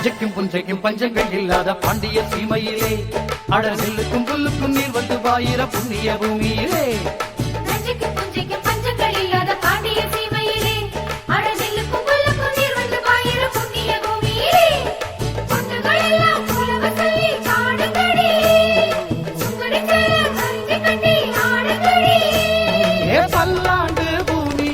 அஞ்சைக்கும் புஞ்சைக்கும் பஞ்சங்கள் இல்லாத பாண்டிய சீமையிலே. அடர் செல்லுக்கும் புல்லுக்கும் நீர் வந்து வாயிர புண்ணிய பூமியிலே. பல்லாண்டு பூமி